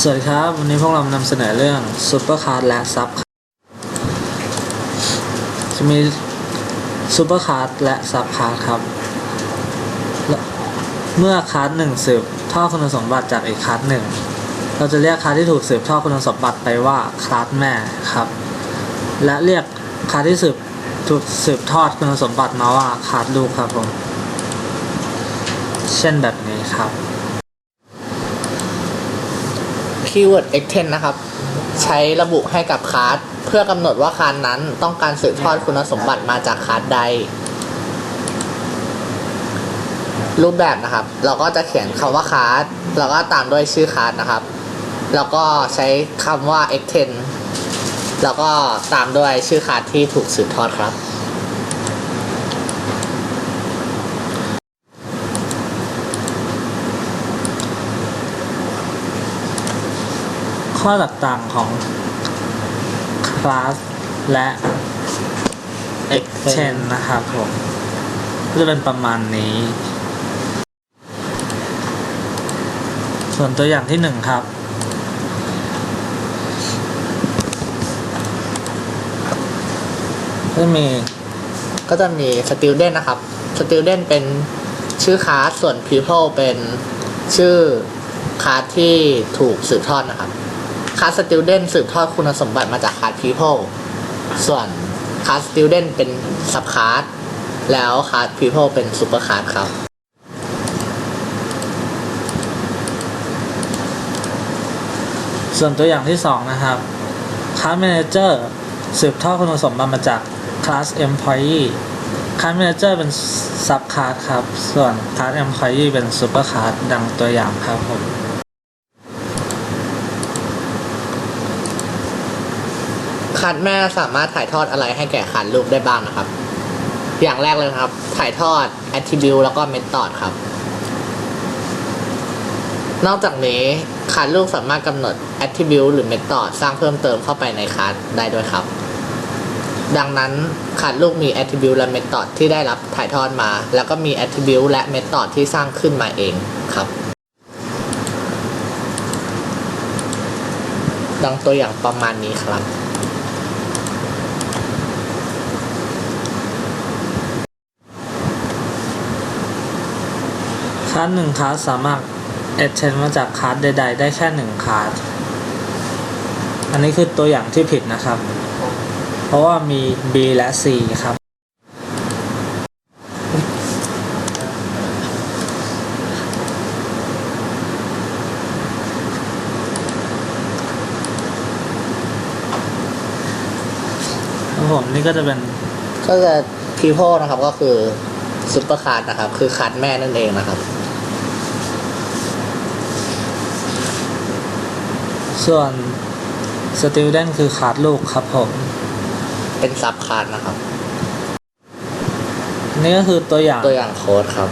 สวัสดีครับ วันนี้พวกเรานำเสนอเรื่องซูเปอร์คาร์และซับจะมีซูเปอร์คาร์และซับคาร์ครับ เมื่อคาร์หนึ่งสืบทอดคุณสมบัติจากอีกคาร์หนึ่งเราจะเรียกคาร์ที่ถูกสืบทอดคุณสมบัติไปว่าคาร์แม่ครับ และเรียกคาร์ที่สืบถูกสืบทอดคุณสมบัติมาว่าคาร์ลูกครับผมเช่นแบบนี้ครับ คีย์เวิร์ด extend นะครับ ใช้ระบุให้กับคลาสเพื่อกำหนดว่าคลาสนั้นต้องการสืบทอดคุณสมบัติมาจากคลาสใด รูปแบบนะครับ เราก็จะเขียนคำว่าคลาสแล้วก็ตามด้วยชื่อคลาสนะครับ แล้วก็ใช้คำว่า extend แล้วก็ตามด้วยชื่อคลาสที่ถูกสืบทอดครับ ข้อต่างๆของ class และ extend นะครับผมก็จะเป็นประมาณนี้ ส่วนตัวอย่างที่หนึ่งครับ ก็มีก็จะมี student นะครับ student เป็นชื่อคลาสส่วน people เป็นชื่อคลาสที่ถูกสืบทอดนะครับ คาสติวเดนสืบทอดคุณสมบัติมาจากคาสพีเพลส่วนคาสติวเดนเป็นสับคาสแล้วคาสพีเพลเป็นซูเปอร์คาสครับส่วนตัวอย่างที่ 2 นะครับลาสแม Manager สืบทอดคุณสมบัติมาจาก Class Employee Class Manager เป็น Subclass ครับ ส่วน Class Employee เป็น Superclass ดังตัวอย่างครับผม คลาสแม่สามารถถ่ายทอดอะไรให้แก่คลาสลูกได้บ้างนะครับ อย่างแรกเลยครับ ถ่ายทอด attribute แล้วก็ method ครับ นอกจากนี้คลาสลูกสามารถกำหนด attribute หรือ method สร้างเพิ่มเติมเข้าไปในคลาสได้ด้วยครับ ดังนั้นคลาสลูกมี attribute และ method ที่ได้รับถ่ายทอดมา แล้วก็มี attribute และ method ที่สร้างขึ้นมาเองครับดังตัวอย่างประมาณนี้ครับ ลาสหนึ่งคลาสสามารถ extend มาจากคลาสใด ๆ ได้แค่หนึ่งคลาสอันนี้คือตัวอย่างที่ผิดนะครับ เพราะว่ามี B และ C ครับ ครับผมนี่ก็จะเป็น ก็จะ people นะครับก็คือซุปเปอร์คาร์ดนะครับ คือคาร์ดแม่นั่นเองนะครับ ส่วน student คือคลาสลูกครับผม เป็นซับคาร์ดนะครับ นี่ก็คือตัวอย่างตัวอย่างโค้ดครับ